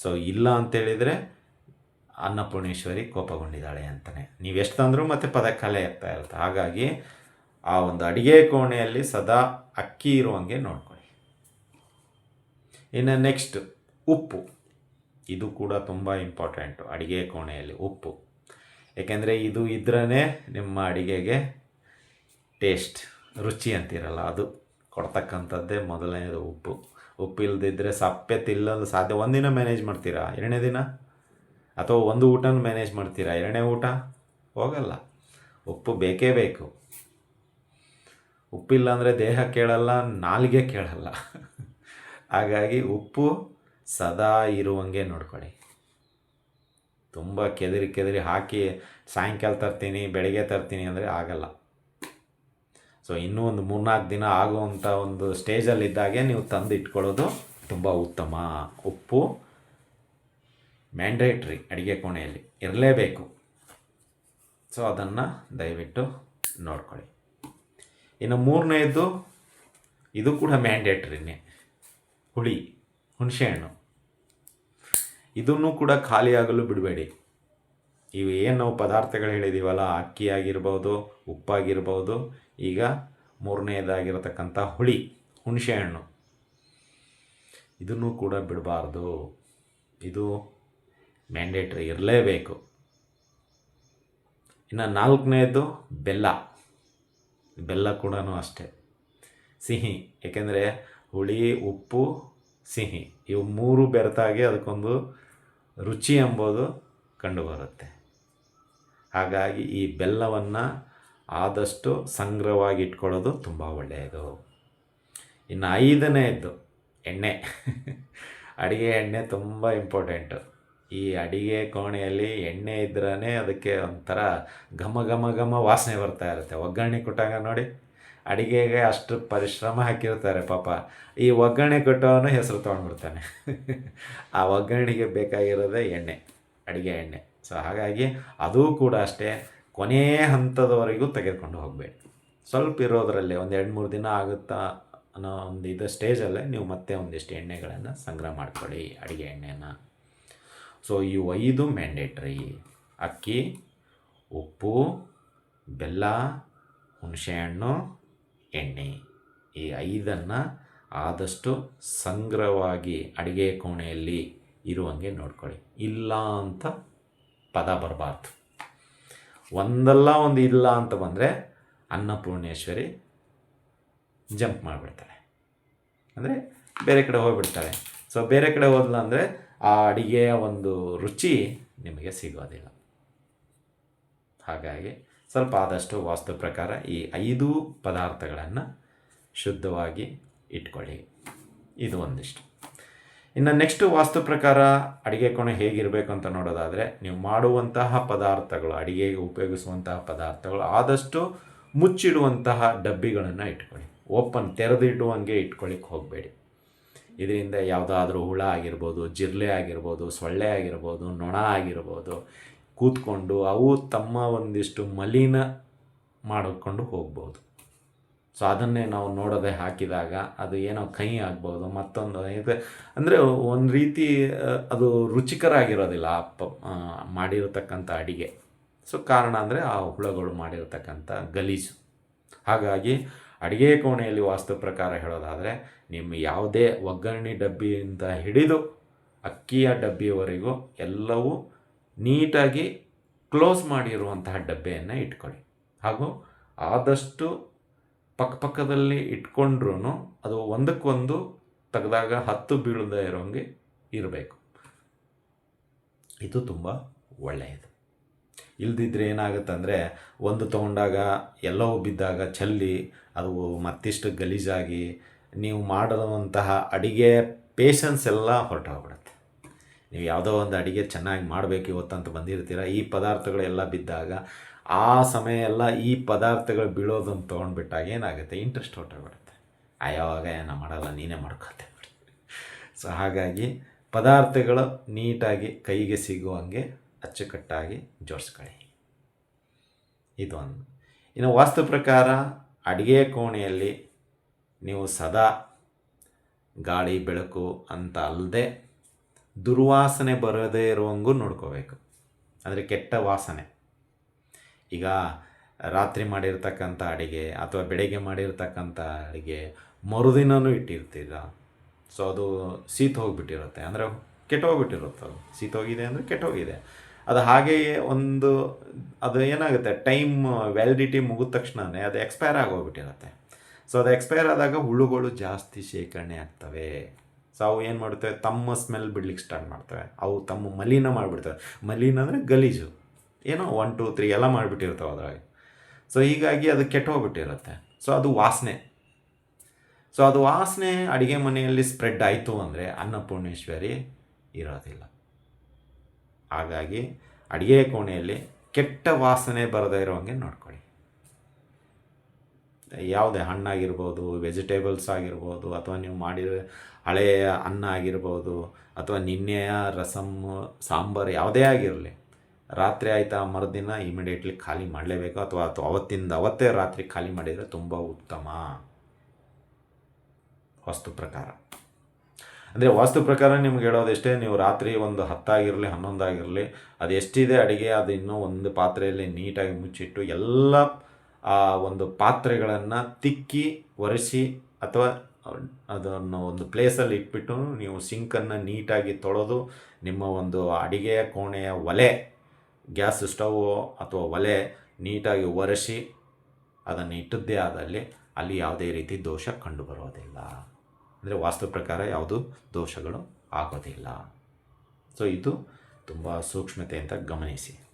[SPEAKER 1] ಸೊ ಇಲ್ಲ ಅಂತೇಳಿದರೆ ಅನ್ನಪೂರ್ಣೇಶ್ವರಿ ಕೋಪಗೊಂಡಿದ್ದಾಳೆ ಅಂತಲೇ ನೀವು ಎಷ್ಟು ತಂದರೂ ಮತ್ತೆ ಪದ ಕಲೆ ಆಗ್ತಾ ಇರುತ್ತೆ. ಹಾಗಾಗಿ ಆ ಒಂದು ಅಡುಗೆ ಕೋಣೆಯಲ್ಲಿ ಸದಾ ಅಕ್ಕಿ ಇರುವಂಗೆ ನೋಡ್ಕೊಳ್ಳಿ. ಇನ್ನು ನೆಕ್ಸ್ಟ್ ಉಪ್ಪು. ಇದು ಕೂಡ ತುಂಬ ಇಂಪಾರ್ಟೆಂಟು ಅಡುಗೆ ಕೋಣೆಯಲ್ಲಿ ಉಪ್ಪು. ಏಕೆಂದರೆ ಇದು ಇದ್ರೇ ನಿಮ್ಮ ಅಡುಗೆಗೆ ಟೇಸ್ಟ್ ರುಚಿ ಅಂತಿರಲ್ಲ ಅದು. ಕೊಡ್ತಕ್ಕಂಥದ್ದೇ ಮೊದಲನೇದು ಉಪ್ಪು. ಉಪ್ಪು ಇಲ್ಲದಿದ್ದರೆ ಸಪ್ಪೆ ತಿಲ್ಲಲು ಸಾಧ್ಯ. ಒಂದಿನ ಮ್ಯಾನೇಜ್ ಮಾಡ್ತೀರಾ? ಎರಡನೇ ದಿನ? ಅಥವಾ ಒಂದು ಊಟನ ಮ್ಯಾನೇಜ್ ಮಾಡ್ತೀರಾ? ಎರಡನೇ ಊಟ? ಹೋಗಲ್ಲ. ಉಪ್ಪು ಬೇಕೇ ಬೇಕು. ಉಪ್ಪಿಲ್ಲ ಅಂದರೆ ದೇಹ ಕೇಳಲ್ಲ, ನಾಲಿಗೆ ಕೇಳಲ್ಲ. ಹಾಗಾಗಿ ಉಪ್ಪು ಸದಾ ಇರುವಂಗೆ ನೋಡ್ಕೊಳ್ಳಿ. ತುಂಬ ಕೆದರಿ ಕೆದರಿ ಹಾಕಿ ಸಾಯಂಕಾಲ ತರ್ತೀನಿ, ಬೆಳಗ್ಗೆ ತರ್ತೀನಿ ಅಂದರೆ ಆಗಲ್ಲ. ಸೊ ಇನ್ನೂ ಒಂದು ಮೂರ್ನಾಲ್ಕು ದಿನ ಆಗುವಂಥ ಒಂದು ಸ್ಟೇಜಲ್ಲಿದ್ದಾಗೆ ನೀವು ತಂದು ಇಟ್ಕೊಳ್ಳೋದು ತುಂಬ ಉತ್ತಮ. ಉಪ್ಪು ಮ್ಯಾಂಡೇಟ್ರಿ ಅಡುಗೆ ಕೋಣೆಯಲ್ಲಿ ಇರಲೇಬೇಕು. ಸೊ ಅದನ್ನು ದಯವಿಟ್ಟು ನೋಡ್ಕೊಳ್ಳಿ. ಇನ್ನು ಮೂರನೇದು ಇದು ಕೂಡ ಮ್ಯಾಂಡೇಟ್ರಿನೇ ಹುಳಿ ಹುಣಸೆಹಣ್ಣು ಇದನ್ನು ಕೂಡ ಖಾಲಿಯಾಗಲು ಬಿಡಬೇಡಿ. ಇವು ಏನು ನಾವು ಪದಾರ್ಥಗಳು ಹೇಳಿದ್ದೀವಲ್ಲ ಅಕ್ಕಿ ಆಗಿರ್ಬೋದು ಉಪ್ಪಾಗಿರ್ಬೋದು, ಈಗ ಮೂರನೇದಾಗಿರತಕ್ಕಂಥ ಹುಳಿ ಹುಣಸೆಹಣ್ಣು ಇದನ್ನು ಕೂಡ ಬಿಡಬಾರ್ದು. ಇದು ಮ್ಯಾಂಡೇಟ್ರಿ ಇರಲೇಬೇಕು. ಇನ್ನು ನಾಲ್ಕನೇದು ಬೆಲ್ಲ. ಬೆಲ್ಲ ಕೂಡ ಅಷ್ಟೇ. ಸಿಹಿ, ಏಕೆಂದರೆ ಹುಳಿ, ಉಪ್ಪು, ಸಿಹಿ, ಇವು ಮೂರು ಬೆರೆತಾಗಿ ಅದಕ್ಕೊಂದು ರುಚಿ ಎಂಬುದು ಕಂಡುಬರುತ್ತೆ. ಹಾಗಾಗಿ ಈ ಬೆಲ್ಲವನ್ನು ಆದಷ್ಟು ಸಂಗ್ರಹವಾಗಿ ಇಟ್ಕೊಳ್ಳೋದು ತುಂಬ ಒಳ್ಳೆಯದು. ಇನ್ನು ಐದನೇದ್ದು, ಎಣ್ಣೆ. ಅಡುಗೆ ಎಣ್ಣೆ ತುಂಬ ಇಂಪಾರ್ಟೆಂಟು ಈ ಅಡಿಗೆ ಕೋಣೆಯಲ್ಲಿ ಎಣ್ಣೆ ಇದ್ರೇ ಅದಕ್ಕೆ ಒಂಥರ ಘಮ ಘಮ ಘಮ ವಾಸನೆ ಬರ್ತಾ ಇರುತ್ತೆ. ಒಗ್ಗರಣೆ ಕೊಟ್ಟಾಗ ನೋಡಿ, ಅಡಿಗೆಗೆ ಅಷ್ಟು ಪರಿಶ್ರಮ ಹಾಕಿರ್ತಾರೆ ಪಾಪ. ಈ ಒಗ್ಗರಣೆ ಕೊಟ್ಟವನು ಹೆಸರು ತೊಗೊಂಡ್ಬಿಡ್ತಾನೆ. ಆ ಒಗ್ಗರಣೆಗೆ ಬೇಕಾಗಿರೋದೇ ಎಣ್ಣೆ, ಅಡುಗೆ ಎಣ್ಣೆ. ಸೊ ಹಾಗಾಗಿ ಅದೂ ಕೂಡ ಅಷ್ಟೇ ಕೊನೆಯ ಹಂತದವರೆಗೂ ತೆಗೆದುಕೊಂಡು ಹೋಗಬೇಡಿ. ಸ್ವಲ್ಪ ಇರೋದರಲ್ಲೇ ಒಂದು ಎರಡು ಮೂರು ದಿನ ಆಗುತ್ತಾ ಅನ್ನೋ ಒಂದು ಇದು ಸ್ಟೇಜಲ್ಲೇ ನೀವು ಮತ್ತೆ ಒಂದಿಷ್ಟು ಎಣ್ಣೆಗಳನ್ನು ಸಂಗ್ರಹ ಮಾಡ್ಕೊಳ್ಳಿ, ಅಡುಗೆ ಎಣ್ಣೆನ. ಸೊ ಇವು ಐದು ಮ್ಯಾಂಡೇಟ್ರಿ ಅಕ್ಕಿ, ಉಪ್ಪು, ಬೆಲ್ಲ ಹುಣಸೆಹಣ್ಣು ಎಣ್ಣೆ. ಈ ಐದನ್ನು ಆದಷ್ಟು ಸಂಗ್ರಹವಾಗಿ ಅಡುಗೆ ಕೋಣೆಯಲ್ಲಿ ಇರುವಂಗೆ ನೋಡ್ಕೊಳ್ಳಿ. ಇಲ್ಲ ಅಂತ ಪದ ಬರಬಾರ್ದು. ಒಂದಲ್ಲ ಒಂದು ಇಲ್ಲ ಅಂತ ಬಂದರೆ ಅನ್ನಪೂರ್ಣೇಶ್ವರಿ ಜಂಪ್ ಮಾಡಿಬಿಡ್ತಾರೆ. ಅಂದರೆ ಬೇರೆ ಕಡೆ ಹೋಗಿಬಿಡ್ತಾಳೆ ಸೊ ಬೇರೆ ಕಡೆ ಹೋದ್ಲ ಅಂದರೆ ಆ ಅಡಿಗೆಯ ಒಂದು ರುಚಿ ನಿಮಗೆ ಸಿಗೋದಿಲ್ಲ. ಹಾಗಾಗಿ ಸ್ವಲ್ಪ ಆದಷ್ಟು ವಾಸ್ತು ಪ್ರಕಾರ ಈ ಐದು ಪದಾರ್ಥಗಳನ್ನು ಶುದ್ಧವಾಗಿ ಇಟ್ಕೊಳ್ಳಿ. ಇದು ಒಂದಿಷ್ಟು. ಇನ್ನು ನೆಕ್ಸ್ಟ್ ವಾಸ್ತು ಪ್ರಕಾರ ಅಡುಗೆ ಕೋಣೆ ಹೇಗಿರಬೇಕು ಅಂತ ನೋಡೋದಾದರೆ, ನೀವು ಮಾಡುವಂತಹ ಪದಾರ್ಥಗಳು, ಅಡುಗೆಗೆ ಉಪಯೋಗಿಸುವಂತಹ ಪದಾರ್ಥಗಳು ಆದಷ್ಟು ಮುಚ್ಚಿಡುವಂತಹ ಡಬ್ಬಿಗಳನ್ನು ಇಟ್ಕೊಳ್ಳಿ. ಓಪನ್ ತೆರೆದಿಡುವಂಗೆ ಇಟ್ಕೊಳ್ಳಿಕ್ಕೆ ಹೋಗಬೇಡಿ. ಇದರಿಂದ ಯಾವುದಾದ್ರೂ ಹುಳ ಆಗಿರ್ಬೋದು ಜಿರಲೆ ಆಗಿರ್ಬೋದು, ಸೊಳ್ಳೆ ಆಗಿರ್ಬೋದು, ನೊಣ ಆಗಿರ್ಬೋದು, ಕೂತ್ಕೊಂಡು ಅವು ತಮ್ಮ ಒಂದಿಷ್ಟು ಮಲಿನ ಮಾಡಿಕೊಂಡು ಹೋಗ್ಬೋದು. ಸೊ ಅದನ್ನೇ ನಾವು ನೋಡದೆ ಹಾಕಿದಾಗ ಅದು ಏನೋ ಕಹಿ ಆಗ್ಬೋದು, ಮತ್ತೊಂದು ಇದು. ಅಂದರೆ ಒಂದು ರೀತಿ ಅದು ರುಚಿಕರ ಆಗಿರೋದಿಲ್ಲ ಆ ಪ ಮಾಡಿರತಕ್ಕಂಥ ಅಡಿಗೆ. ಸೊ ಕಾರಣ ಅಂದರೆ ಆ ಹುಳಗಳು ಮಾಡಿರತಕ್ಕಂಥ ಗಲೀಜು. ಹಾಗಾಗಿ ಅಡುಗೆ ಕೋಣೆಯಲ್ಲಿ ವಾಸ್ತು ಪ್ರಕಾರ ಹೇಳೋದಾದರೆ, ನಿಮ್ಮ ಯಾವುದೇ ಒಗ್ಗರಣೆ ಡಬ್ಬಿಯಿಂದ ಹಿಡಿದು ಅಕ್ಕಿಯ ಡಬ್ಬಿಯವರೆಗೂ ಎಲ್ಲವೂ ನೀಟಾಗಿ ಕ್ಲೋಸ್ ಮಾಡಿರುವಂತಹ ಡಬ್ಬೆಯನ್ನು ಇಟ್ಕೊಳ್ಳಿ. ಹಾಗೂ ಆದಷ್ಟು ಪಕ್ಕಪಕ್ಕದಲ್ಲಿ ಇಟ್ಕೊಂಡ್ರೂ ಅದು ಒಂದಕ್ಕೊಂದು ತೆಗೆದಾಗ ಹತ್ತು ಬೀಳದೇ ಇರೋಂಗೆ ಇರಬೇಕು. ಇದು ತುಂಬ ಒಳ್ಳೆಯದು. ಇಲ್ದಿದ್ರೆ ಏನಾಗುತ್ತೆ ಅಂದರೆ ಒಂದು ತೊಗೊಂಡಾಗ ಎಲ್ಲವೂ ಬಿದ್ದಾಗ ಚಲ್ಲಿ ಅದು ಮತ್ತಿಷ್ಟು ಗಲೀಜಾಗಿ ನೀವು ಮಾಡುವಂತಹ ಅಡಿಗೆ ಪೇಷನ್ಸ್ ಎಲ್ಲ ಹೊರಟೋಗ್ಬಿಡುತ್ತೆ. ನೀವು ಯಾವುದೋ ಒಂದು ಅಡಿಗೆ ಚೆನ್ನಾಗಿ ಮಾಡಬೇಕು ಇವತ್ತಂತ ಬಂದಿರ್ತೀರ, ಈ ಪದಾರ್ಥಗಳೆಲ್ಲ ಬಿದ್ದಾಗ ಆ ಸಮಯ ಎಲ್ಲ ಈ ಪದಾರ್ಥಗಳು ಬೀಳೋದನ್ನು ತೊಗೊಂಡ್ಬಿಟ್ಟಾಗ ಏನಾಗುತ್ತೆ? ಇಂಟ್ರೆಸ್ಟ್ ಹೊರಟೋಗ್ಬಿಡುತ್ತೆ ಆಯಾವಾಗ ಏನೋ ಮಾಡಲ್ಲ, ನೀನೇ ಮಾಡ್ಕೊತೆ ಸೊ ಹಾಗಾಗಿ ಪದಾರ್ಥಗಳು ನೀಟಾಗಿ ಕೈಗೆ ಸಿಗುವಂಗೆ ಅಚ್ಚುಕಟ್ಟಾಗಿ ಜೋಡಿಸ್ಕೊಳ್ಳಿ. ಇದೊಂದು. ಇನ್ನು ವಾಸ್ತು ಪ್ರಕಾರ ಅಡುಗೆ ಕೋಣೆಯಲ್ಲಿ ನೀವು ಸದಾ ಗಾಳಿ, ಬೆಳಕು ಅಂತ ಅಲ್ಲದೆ ದುರ್ವಾಸನೆ ಬರದೇ ಇರುವಂಗೂ ನೋಡ್ಕೋಬೇಕು. ಅಂದರೆ ಕೆಟ್ಟ ವಾಸನೆ. ಈಗ ರಾತ್ರಿ ಮಾಡಿರ್ತಕ್ಕಂಥ ಅಡಿಗೆ ಅಥವಾ ಬೆಳಗ್ಗೆ ಮಾಡಿರ್ತಕ್ಕಂಥ ಅಡುಗೆ ಮರುದಿನವೂ ಇಟ್ಟಿರ್ತೀರ ಸೊ ಅದು ಸೀತ ಹೋಗಿಬಿಟ್ಟಿರುತ್ತೆ. ಅಂದರೆ ಕೆಟ್ಟೋಗ್ಬಿಟ್ಟಿರುತ್ತೆ ಅದು. ಸೀತೋಗಿದೆ ಅಂದರೆ ಕೆಟ್ಟೋಗಿದೆ. ಅದು ಹಾಗೆಯೇ ಒಂದು, ಅದು ಏನಾಗುತ್ತೆ? ಟೈಮ್ ವ್ಯಾಲಿಡಿಟಿ ಮುಗಿದ ತಕ್ಷಣವೇ ಅದು ಎಕ್ಸ್ಪೈರ್ ಆಗೋಗ್ಬಿಟ್ಟಿರುತ್ತೆ. ಸೊ ಅದು ಎಕ್ಸ್ಪೈರ್ ಆದಾಗ ಹುಳುಗಳು ಜಾಸ್ತಿ ಶೇಖರಣೆ ಆಗ್ತವೆ. ಸೊ ಅವು ಏನು ಮಾಡ್ತವೆ? ತಮ್ಮ ಸ್ಮೆಲ್ ಬಿಡ್ಲಿಕ್ಕೆ ಸ್ಟಾರ್ಟ್ ಮಾಡ್ತವೆ. ಅವು ತಮ್ಮ ಮಲೀನ ಮಾಡಿಬಿಡ್ತವೆ. ಮಲೀನ ಅಂದರೆ ಗಲೀಜು. ಏನೋ ಒನ್ ಟು ತ್ರೀ ಎಲ್ಲ ಮಾಡಿಬಿಟ್ಟಿರ್ತಾವೆ ಅದರಾಗೆ. ಸೊ ಹೀಗಾಗಿ ಅದು ಕೆಟ್ಟೋಗ್ಬಿಟ್ಟಿರುತ್ತೆ ಸೊ ಅದು ವಾಸನೆ. ಸೊ ಅದು ವಾಸನೆ ಅಡುಗೆ ಮನೆಯಲ್ಲಿ ಸ್ಪ್ರೆಡ್ ಆಯಿತು ಅಂದರೆ ಅನ್ನಪೂರ್ಣೇಶ್ವರಿ ಇರೋದಿಲ್ಲ. ಹಾಗಾಗಿ ಅಡುಗೆ ಕೋಣೆಯಲ್ಲಿ ಕೆಟ್ಟ ವಾಸನೆ ಬರದೇ ಇರೋಂಗೆ ನೋಡ್ಕೊಳ್ಳಿ. ಯಾವುದೇ ಹಣ್ಣಾಗಿರ್ಬೋದು ವೆಜಿಟೇಬಲ್ಸ್ ಆಗಿರ್ಬೋದು, ಅಥವಾ ನೀವು ಮಾಡಿರೋ ಹಳೆಯ ಅನ್ನ ಆಗಿರ್ಬೋದು, ಅಥವಾ ನಿನ್ನೆಯ ರಸಮ್, ಸಾಂಬಾರು ಯಾವುದೇ ಆಗಿರಲಿ ರಾತ್ರಿ ಆಯಿತಾ ಮರುದಿನ ಇಮಿಡಿಯೇಟ್ಲಿ ಖಾಲಿ ಮಾಡಲೇಬೇಕು ಅಥವಾ ಅಥವಾ ಅವತ್ತಿಂದ ಅವತ್ತೇ ರಾತ್ರಿ ಖಾಲಿ ಮಾಡಿದರೆ ತುಂಬ ಉತ್ತಮ. ವಾಸ್ತು ಪ್ರಕಾರ. ಅಂದರೆ ವಾಸ್ತು ಪ್ರಕಾರ ನಿಮ್ಗೆ ಹೇಳೋದೆಷ್ಟೇ ನೀವು ರಾತ್ರಿ ಒಂದು ಹತ್ತಾಗಿರಲಿ, ಹನ್ನೊಂದಾಗಿರಲಿ, ಅದು ಎಷ್ಟಿದೆ ಅಡುಗೆ, ಅದು ಇನ್ನೂ ಒಂದು ಪಾತ್ರೆಯಲ್ಲಿ ನೀಟಾಗಿ ಮುಚ್ಚಿಟ್ಟು ಎಲ್ಲ, ಆ ಒಂದು ಪಾತ್ರೆಗಳನ್ನು ತಿಕ್ಕಿ, ಒರೆಸಿ ಅಥವಾ ಅದನ್ನು ಒಂದು ಪ್ಲೇಸಲ್ಲಿ ಇಟ್ಬಿಟ್ಟು ನೀವು ಸಿಂಕನ್ನು ನೀಟಾಗಿ ತೊಳೆದು ನಿಮ್ಮ ಒಂದು ಅಡಿಗೆಯ ಕೋಣೆಯ ಒಲೆ ಗ್ಯಾಸ್ ಸ್ಟವ್ ಅಥವಾ ಒಲೆ ನೀಟಾಗಿ ಒರೆಸಿ ಅದನ್ನು ಇಟ್ಟದ್ದೇ ಆದಲ್ಲಿ ಅಲ್ಲಿ ಯಾವುದೇ ರೀತಿ ದೋಷ ಕಂಡುಬರೋದಿಲ್ಲ. ಅಂದರೆ ವಾಸ್ತು ಪ್ರಕಾರ ಯಾವುದು ದೋಷಗಳು ಆಗೋದಿಲ್ಲ. ಸೊ ಇದು ತುಂಬ ಸೂಕ್ಷ್ಮತೆ ಅಂತ ಗಮನಿಸಿ.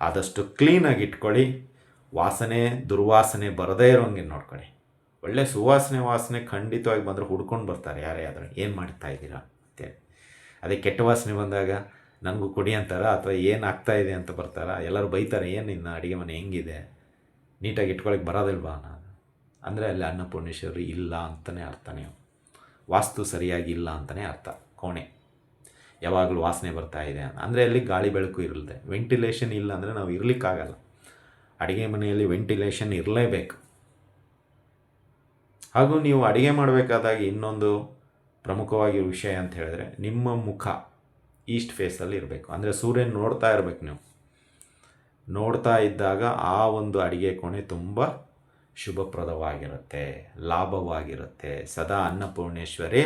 [SPEAKER 1] ಆದಷ್ಟು ಕ್ಲೀನಾಗಿ ಇಟ್ಕೊಳ್ಳಿ. ವಾಸನೆ, ದುರ್ವಾಸನೆ ಬರದೇ ಇರೋಂಗೆ ನೋಡ್ಕೊಳ್ಳಿ. ಒಳ್ಳೆ ಸುವಾಸನೆ, ವಾಸನೆ ಖಂಡಿತವಾಗಿ ಬಂದರೆ ಹುಡ್ಕೊಂಡು ಬರ್ತಾರೆ ಯಾರೇ ಆದರೂ. ಏನು ಮಾಡ್ತಾ ಇದ್ದೀರಾ ಅಂತೇಳಿ ಅದೇ ಕೆಟ್ಟ ವಾಸನೆ ಬಂದಾಗ ನನಗೂ ಕೊಡಿ ಅಂತಾರ? ಅಥವಾ ಏನು ಆಗ್ತಾ ಇದೆ ಅಂತ ಬರ್ತಾರ? ಎಲ್ಲರೂ ಬೈತಾರೆ, ಏನು ಇನ್ನು ಅಡುಗೆ ಮನೆ ಹೆಂಗಿದೆ? ನೀಟಾಗಿ ಇಟ್ಕೊಳಕ್ಕೆ ಬರೋದಿಲ್ವಾ ನಾನು ಅಂದರೆ ಅಲ್ಲಿ ಅನ್ನಪೂರ್ಣೇಶ್ವರಿ ಇಲ್ಲ ಅಂತಲೇ ಅರ್ಥ ನೀವು ವಾಸ್ತು ಸರಿಯಾಗಿ ಇಲ್ಲ ಅಂತಲೇ ಅರ್ಥ. ಕೋಣೆ. ಯಾವಾಗಲೂ ವಾಸನೆ ಬರ್ತಾ ಇದೆ ಅಂದರೆ ಅಲ್ಲಿ ಗಾಳಿ ಬೆಳಕು ಇರಲಿದೆ. ವೆಂಟಿಲೇಷನ್ ಇಲ್ಲ ಅಂದರೆ ನಾವು ಇರಲಿಕ್ಕಾಗಲ್ಲ. ಅಡುಗೆ ಮನೆಯಲ್ಲಿ ವೆಂಟಿಲೇಷನ್ ಇರಲೇಬೇಕು. ಹಾಗೂ ನೀವು ಅಡುಗೆ ಮಾಡಬೇಕಾದಾಗ ಇನ್ನೊಂದು ಪ್ರಮುಖವಾಗಿರೋ ವಿಷಯ ಅಂತ ಹೇಳಿದ್ರೆ ನಿಮ್ಮ ಮುಖ. ಈಸ್ಟ್ ಫೇಸಲ್ಲಿ ಇರಬೇಕು. ಅಂದರೆ ಸೂರ್ಯನ ನೋಡ್ತಾ ಇರಬೇಕು ನೀವು. ನೋಡ್ತಾ ಇದ್ದಾಗ ಆ ಒಂದು ಅಡುಗೆ ಕೋಣೆ ತುಂಬ ಶುಭಪ್ರದವಾಗಿರುತ್ತೆ, ಲಾಭವಾಗಿರುತ್ತೆ. ಸದಾ ಅನ್ನಪೂರ್ಣೇಶ್ವರಿ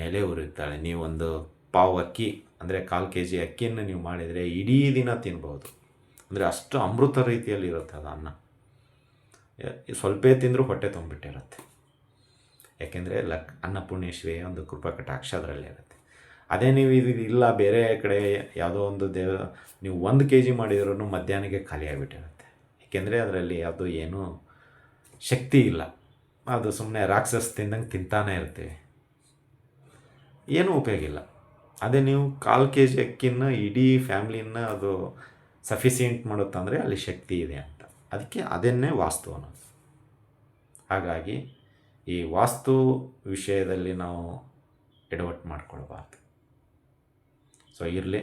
[SPEAKER 1] ನೆಲೆ ಉರಿತಾಳೆ ನೀವೊಂದು ಪಾವು ಅಕ್ಕಿ, ಅಂದರೆ ಕಾಲು ಕೆ ಜಿ ಅಕ್ಕಿಯನ್ನು ನೀವು ಮಾಡಿದರೆ ಇಡೀ ದಿನ ತಿನ್ಬೋದು ಅಂದರೆ ಅಷ್ಟು ಅಮೃತ ರೀತಿಯಲ್ಲಿ ಇರುತ್ತೆ ಅದು ಅನ್ನ. ಸ್ವಲ್ಪ ತಿಂದರೂ ಹೊಟ್ಟೆ ತುಂಬಿಟ್ಟಿರುತ್ತೆ. ಯಾಕೆಂದರೆ ಲಕ್ ಅನ್ನಪೂರ್ಣೇಶ್ವರಿ ಒಂದು ಕೃಪಾ ಕಟಾಕ್ಷ ಅದರಲ್ಲಿ ಇರುತ್ತೆ ಅದೇ ನೀವು ಇದು ಇಲ್ಲ, ಬೇರೆ ಕಡೆ ಯಾವುದೋ ಒಂದು ದೇವ, ನೀವು ಒಂದು ಕೆ ಜಿ ಮಾಡಿದ್ರೂ ಮಧ್ಯಾಹ್ನಕ್ಕೆ ಖಾಲಿ ಆಗಿಬಿಟ್ಟಿರುತ್ತೆ. ಏಕೆಂದರೆ ಅದರಲ್ಲಿ ಯಾವುದು ಏನೂ ಶಕ್ತಿ ಇಲ್ಲ. ಅದು ಸುಮ್ಮನೆ ರಾಕ್ಷಸ ತಿಂದಂಗೆ ತಿಂತಾನೆ ಇರ್ತೀವಿ ಏನೂ ಉಪಯೋಗ ಇಲ್ಲ. ಅದೇ ನೀವು ಕಾಲು ಕೆ ಜಿ ಅಕ್ಕಿನ ಇಡೀ ಫ್ಯಾಮ್ಲಿನ ಅದು ಸಫಿಸಿಯೆಂಟ್ ಮಾಡುತ್ತಂದರೆ ಅಲ್ಲಿ ಶಕ್ತಿ ಇದೆ ಅಂತ. ಅದಕ್ಕೆ ಅದನ್ನೇ ವಾಸ್ತು ಅನ್ನೋದು. ಹಾಗಾಗಿ ಈ ವಾಸ್ತು ವಿಷಯದಲ್ಲಿ ನಾವು ಎಡವಟ್ಟು ಮಾಡ್ಕೊಳ್ಬಾರ್ದು. ಸೊ ಇರಲಿ.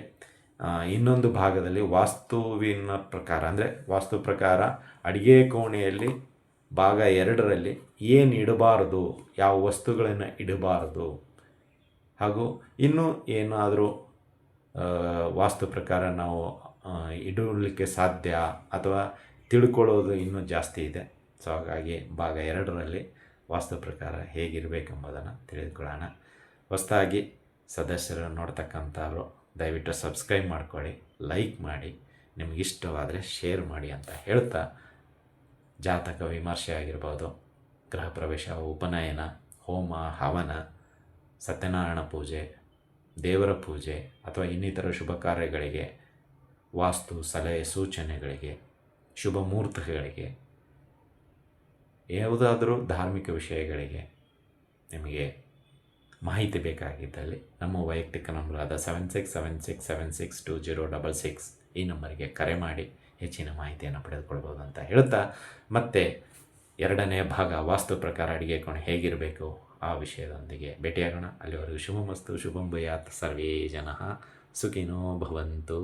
[SPEAKER 1] ಇನ್ನೊಂದು ಭಾಗದಲ್ಲಿ ವಾಸ್ತುವಿನ ಪ್ರಕಾರ, ಅಂದರೆ ವಾಸ್ತು ಪ್ರಕಾರ ಅಡುಗೆ ಕೋಣೆಯಲ್ಲಿ ಭಾಗ ಎರಡರಲ್ಲಿ ಏನು ಇಡಬಾರದು, ಯಾವ ವಸ್ತುಗಳನ್ನು ಇಡಬಾರದು, ಹಾಗೂ ಇನ್ನೂ ಏನಾದರೂ ವಾಸ್ತು ಪ್ರಕಾರ ನಾವು ಇಡಲಿಕ್ಕೆ ಸಾಧ್ಯ ಅಥವಾ ತಿಳ್ಕೊಳ್ಳೋದು ಇನ್ನೂ ಜಾಸ್ತಿ ಇದೆ. ಸೊ ಹಾಗಾಗಿ ಭಾಗ ಎರಡರಲ್ಲಿ ವಾಸ್ತು ಪ್ರಕಾರ ಹೇಗಿರಬೇಕೆಂಬುದನ್ನು ತಿಳಿದುಕೊಳ್ಳೋಣ. ಹೊಸದಾಗಿ ಸದಸ್ಯರು ನೋಡ್ತಕ್ಕಂಥವ್ರು ದಯವಿಟ್ಟು ಸಬ್ಸ್ಕ್ರೈಬ್ ಮಾಡ್ಕೊಳ್ಳಿ, ಲೈಕ್ ಮಾಡಿ ನಿಮಗಿಷ್ಟವಾದರೆ ಶೇರ್ ಮಾಡಿ ಅಂತ ಹೇಳ್ತಾ ಜಾತಕ ವಿಮರ್ಶೆ ಆಗಿರ್ಬೋದು, ಗೃಹ ಪ್ರವೇಶ, ಉಪನಯನ, ಹೋಮ, ಹವನ, ಸತ್ಯನಾರಾಯಣ ಪೂಜೆ, ದೇವರ ಪೂಜೆ ಅಥವಾ ಇನ್ನಿತರ ಶುಭ ಕಾರ್ಯಗಳಿಗೆ, ವಾಸ್ತು, ಸಲಹೆ, ಸೂಚನೆಗಳಿಗೆ, ಶುಭ ಮುಹೂರ್ತಗಳಿಗೆ, ಯಾವುದಾದರೂ ಧಾರ್ಮಿಕ ವಿಷಯಗಳಿಗೆ ನಿಮಗೆ ಮಾಹಿತಿ ಬೇಕಾಗಿದ್ದಲ್ಲಿ ನಮ್ಮ ವೈಯಕ್ತಿಕ ನಂಬರಾದ seven six seven six seven six two zero double six ಈ ನಂಬರಿಗೆ ಕರೆ ಮಾಡಿ ಹೆಚ್ಚಿನ ಮಾಹಿತಿಯನ್ನು ಪಡೆದುಕೊಳ್ಬೋದು ಅಂತ ಹೇಳ್ತಾ ಮತ್ತೆ ಎರಡನೇ ಭಾಗ ವಾಸ್ತು ಪ್ರಕಾರ ಅಡುಗೆ ಕೋಣೆ ಹೇಗಿರಬೇಕು ಆ ವಿಷಯದೊಂದಿಗೆ ಭೇಟಿಯಾಗೋಣ. ಅಲ್ಲಿವರೆಗೂ ಶುಭಮಸ್ತು, ಶುಭಂ ಭಯಾತ್, ಸರ್ವೇ ಜನ ಸುಖಿನೋ ಭವಂತು.